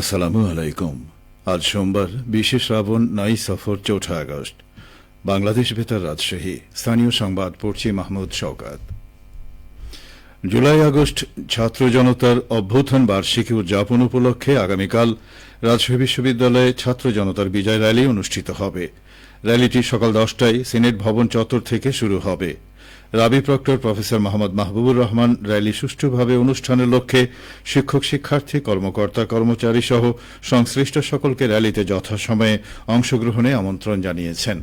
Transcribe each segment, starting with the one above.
আসসালামু আলাইকুম। আজ সোমবার, বিশে শ্রাবণ, নাই সফর, চৌঠা আগস্ট। বাংলাদেশ বেতার রাজশাহী। স্থানীয় সংবাদ, পড়ছি মাহমুদ শওকাত। জুলাই আগস্ট, ছাত্র জনতার অভ্যুত্থান বার্ষিকী উদযাপন উপলক্ষে আগামীকাল রাজশাহী বিশ্ববিদ্যালয়ে ছাত্র জনতার বিজয় র্যালি অনুষ্ঠিত হবে। র্যালিটি সকাল দশটায় সিনেট ভবন চত্বর থেকে শুরু হবে। রাবি proctor professor Mohammad Mahbubur Rahman rally সুষ্ঠুভাবে অনুষ্ঠানের লক্ষ্যে শিক্ষক, শিক্ষার্থী, কর্মকর্তা, কর্মচারী সহ সংশ্লিষ্ট সকলকে র্যালিতে যথাসময়ে অংশগ্রহণে আমন্ত্রণ জানিয়েছেন।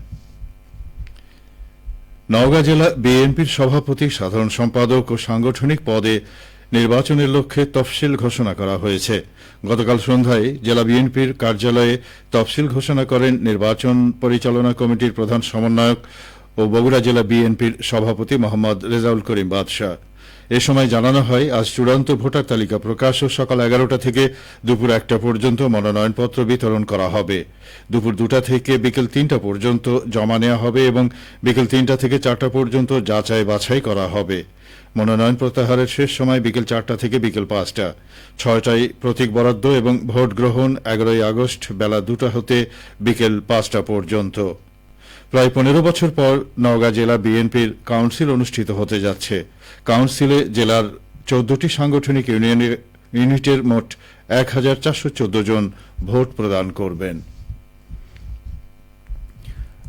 নওগাঁ জেলা বিএনপির সভাপতি, সাধারণ সম্পাদক ও সাংগঠনিক পদে নির্বাচনের লক্ষ্যে তফসিল ঘোষণা করা হয়েছে। গতকাল সন্ধ্যায় জেলা বিএনপির কার্যালয়ে তফসিল ঘোষণা করেন নির্বাচন পরিচালনা কমিটির প্রধান সমন্বয়ক ও বগুড়া জেলা বিএনপির সভাপতি মোহাম্মদ রেজাউল করিম বাদশাহ। এ সময় জানানো হয়, আজ চূড়ান্ত ভোটার তালিকা প্রকাশ ও সকাল এগারোটা থেকে দুপুর একটা পর্যন্ত মনোনয়নপত্র বিতরণ করা হবে। দুপুর দুটা থেকে বিকেল তিনটা পর্যন্ত জমা নেওয়া হবে এবং বিকেল তিনটা থেকে চারটা পর্যন্ত যাচাই বাছাই করা হবে। মনোনয়ন প্রত্যাহারের শেষ সময় বিকেল চারটা থেকে বিকেল পাঁচটা। ছয়টায় প্রতীক বরাদ্দ এবং ভোট গ্রহণ এগারোই আগস্ট বেলা দুটা হতে বিকেল পাঁচটা পর্যন্ত। প্রায় পনেরো বছর পর নওগাঁ জেলা বিএনপির কাউন্সিল অনুষ্ঠিত হতে যাচ্ছে। কাউন্সিলে জেলার চোদ্দটি সাংগঠনিক ইউনিয়নের ইউনিটের মোট এক হাজার চারশো চোদ্দ জন ভোট প্রদান করবেন।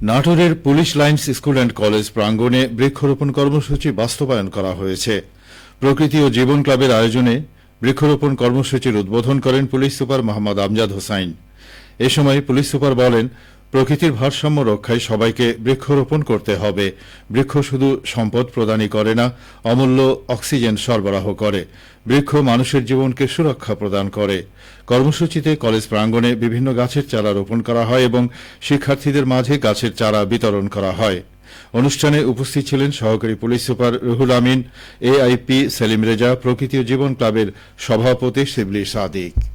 নাটোরের police lines school and college প্রাঙ্গণে বৃক্ষরোপণ কর্মসূচি বাস্তবায়ন করা হয়েছে। প্রকৃতি ও জীবন ক্লাবের আয়োজনে বৃক্ষরোপণ কর্মসূচির উদ্বোধন করেন পুলিশ সুপার মোহাম্মদ আমজাদ হোসাইন। এ সময় পুলিশ সুপার বলেন প্রকৃতির ভারসাম্য রক্ষায় সবাইকে বৃক্ষরোপণ করতে হবে। বৃক্ষ শুধু সম্পদ প্রদানই করে না, অমূল্য অক্সিজেন সরবরাহ করে। বৃক্ষ মানুষের জীবনকে সুরক্ষা প্রদান করে। কর্মসূচিতে কলেজ প্রাঙ্গণে বিভিন্ন গাছের চারা রোপণ করা হয় এবং শিক্ষার্থীদের মাঝে গাছের চারা বিতরণ করা হয়। অনুষ্ঠানে উপস্থিত ছিলেন সহকারী police super Ruhul Amin, AIP Selim Reza, প্রকৃতি ও জীবন ক্লাবের সভাপতি শিবলি সাদিক।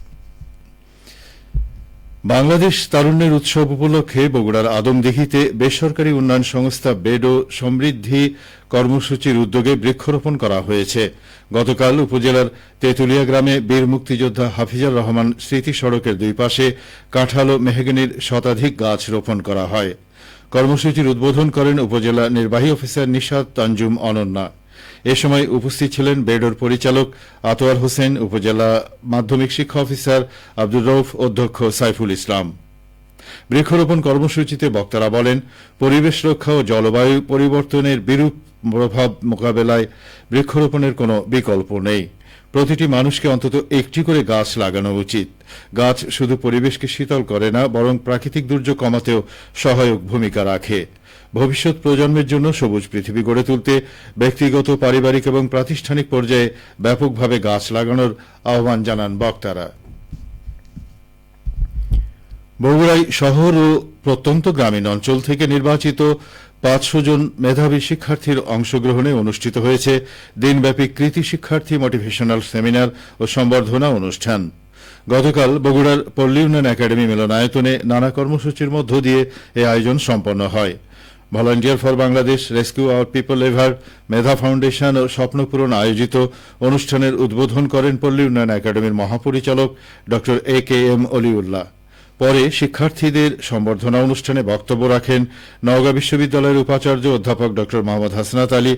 বাংলাদেশ তারুণ্যের উৎসব উপলক্ষে বগুড়ার আদমদিঘিতে বেসরকারি উন্নয়ন সংস্থা বেডো সমৃদ্ধি কর্মসূচির উদ্যোগে বৃক্ষরোপণ করা হয়েছে। গতকাল উপজেলার তেঁতুলিয়া গ্রামে বীর মুক্তিযোদ্ধা হাফিজার রহমান স্মৃতি সড়কের দুই পাশে কাঁঠাল ও মেহগনির শতাধিক গাছ রোপণ করা হয়। কর্মসূচির উদ্বোধন করেন উপজেলা নির্বাহী অফিসার নিশাদ তানজুম অনন্যা। এ সময় উপস্থিত ছিলেন বেডোর পরিচালক আতোয়ার হোসেন, উপজেলা মাধ্যমিক শিক্ষা অফিসার আব্দুর রৌফ অধ্যক্ষ সাইফুল ইসলাম। বৃক্ষরোপণ কর্মসূচিতে বক্তারা বলেন, পরিবেশ রক্ষা ও জলবায়ু পরিবর্তনের বিরূপ প্রভাব মোকাবেলায় বৃক্ষরোপণের কোনো বিকল্প নেই। প্রতিটি মানুষকে অন্তত একটি করে গাছ লাগানো উচিত। গাছ শুধু পরিবেশকে শীতল করে না, বরং প্রাকৃতিক দুর্যোগ কমাতেও সহায়ক ভূমিকা রাখে। ভবিষ্যৎ প্রজন্মের জন্য সবুজ পৃথিবী গড়ে তুলতে ব্যক্তিগত, পারিবারিক এবং প্রাতিষ্ঠানিক পর্যায়ে ব্যাপকভাবে গাছ লাগানোর আহ্বান জানান বক্তারা। বগুড়াই শহর ও প্রত্যন্ত গ্রামীণ অঞ্চল থেকে নির্বাচিত পাঁচশো জন মেধাবী শিক্ষার্থীর অংশগ্রহণে অনুষ্ঠিত হয়েছে দিনব্যাপী কৃতি শিক্ষার্থী মোটিভেশনাল সেমিনার ও সম্বর্ধনা অনুষ্ঠান। গতকাল বগুড়ার পল্লী উন্নয়ন একাডেমি মিলনায়তনে নানা কর্মসূচির মধ্য দিয়ে এই আয়োজন সম্পন্ন হয়। Volunteer for Bangladesh rescue our people ever Medha foundation ও স্বপ্নপূরণ আয়োজিত অনুষ্ঠানের উদ্বোধন করেন পল্লী উন্নয়ন একাডেমির মহাপরিচালক ড এ কে এম অলিউল্লাহ। পরে শিক্ষার্থীদের সম্বর্ধনা অনুষ্ঠানে বক্তব্য রাখেন নওগাঁ বিশ্ববিদ্যালয়ের উপাচার্য অধ্যাপক ড মোহাম্মদ হাসনাত আলী,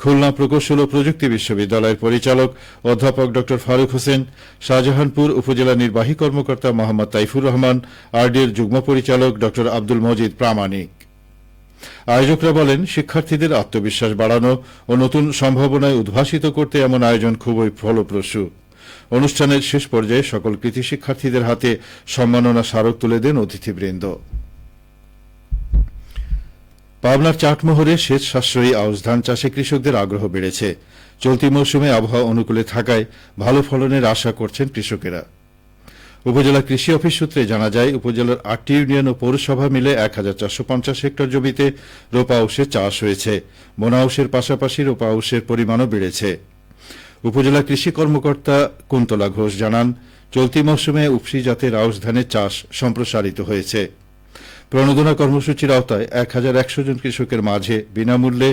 খুলনা প্রকৌশল ও প্রযুক্তি বিশ্ববিদ্যালয়ের পরিচালক অধ্যাপক ড ফারুক হোসেন, শাহজাহানপুর উপজেলা নির্বাহী কর্মকর্তা মোহাম্মদ তাইফুর রহমান আরডিএর যুগ্ম পরিচালক ড আব্দুল মজিদ প্রামাণিক। আয়োজকরা বলেন, শিক্ষার্থীদের আত্মবিশ্বাস বাড়ানো ও নতুন সম্ভাবনায় উদ্ভাসিত করতে এমন আয়োজন খুবই ফলপ্রসূ। অনুষ্ঠানের শেষ পর্যায়ে সকল কৃতি শিক্ষার্থীদের হাতে সম্মাননা স্মারক তুলে দেন অতিথিবৃন্দ। পাবনার চাটমোহরে সেচ সাশ্রয়ী আউশ ধান চাষে কৃষকদের আগ্রহ বেড়েছে। চলতি মৌসুমে আবহাওয়া অনুকূলে থাকায় ভালো ফলনের আশা করছেন কৃষকেরা। উপজেলা কৃষি অফিস সূত্রে জানা যায়, উপজেলার আটটি ইউনিয়ন ও পৌরসভা মিলে এক হাজার চারশো পঞ্চাশ হেক্টর জমিতে রোপা আউশের চাষ হয়েছে। বোনা আউশের পাশাপাশি রোপা আউশের পরিমাণও বেড়েছে। উপজেলা কৃষি কর্মকর্তা কুন্তলা ঘোষ জানান, চলতি মৌসুমে উপসি জাতের আউশ ধানের চাষ সম্প্রসারিত হয়েছে। প্রণোদনা কর্মসূচির আওতায় এক হাজার একশো জন কৃষকের মাঝে বিনামূল্যে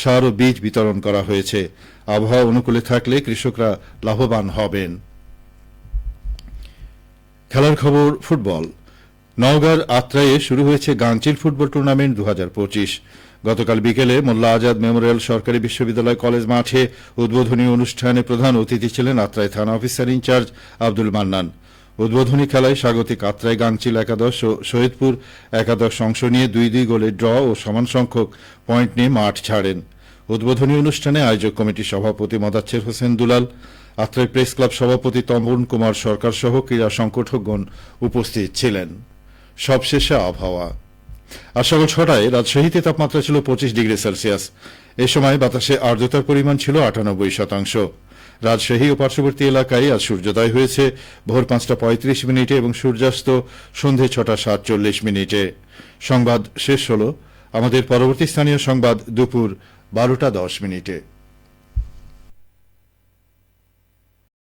সার ও বীজ বিতরণ করা হয়েছে। আবহাওয়া অনুকূলে থাকলে কৃষকরা লাভবান হবেন। খেলার খবর ফুটবল। নওগাঁর আত্রায়ে শুরু হয়েছে গাংচিল ফুটবল টুর্নামেন্ট দু হাজার পঁচিশ। গতকাল বিকেলে মোল্লা আজাদ মেমোরিয়াল সরকারি বিশ্ববিদ্যালয় কলেজ মাঠে উদ্বোধনী অনুষ্ঠানে প্রধান অতিথি ছিলেন আত্রাই থানা অফিসার ইনচার্জ আব্দুল মান্নান। উদ্বোধনী খেলায় স্বাগতিক আত্রাই গাংচিল একাদশ ও শহীদপুর একাদশ অংশ নিয়ে দুই দুই গোলে ড্র ও সমান সংখ্যক পয়েন্ট নিয়ে মাঠ ছাড়েন। উদ্বোধনী অনুষ্ঠানে আয়োজক কমিটির সভাপতি মদাচ্ছের হোসেন দুলাল আত্রাই প্রেস ক্লাব সভাপতি তমন কুমার সরকার সহ ক্রীড়া সংগঠকগণ উপস্থিত ছিলেন। সবশেষে আবহাওয়া। আজ সকাল ছটায় রাজশাহীতে তাপমাত্রা ছিল পঁচিশ ডিগ্রি সেলসিয়াস। এ সময় বাতাসে আর্দ্রতার পরিমাণ ছিল আটানব্বই শতাংশ। রাজশাহী ও পার্শ্ববর্তী এলাকায় আজ সূর্যোদয় হয়েছে। ভোর পাঁচটা পঁয়ত্রিশ মিনিটে এবং সূর্যাস্ত সন্ধে ছটা সাতচল্লিশ মিনিটে। সংবাদ শেষ হল। আমাদের পরবর্তী স্থানীয় সংবাদ দুপুর বারোটা দশ মিনিটে।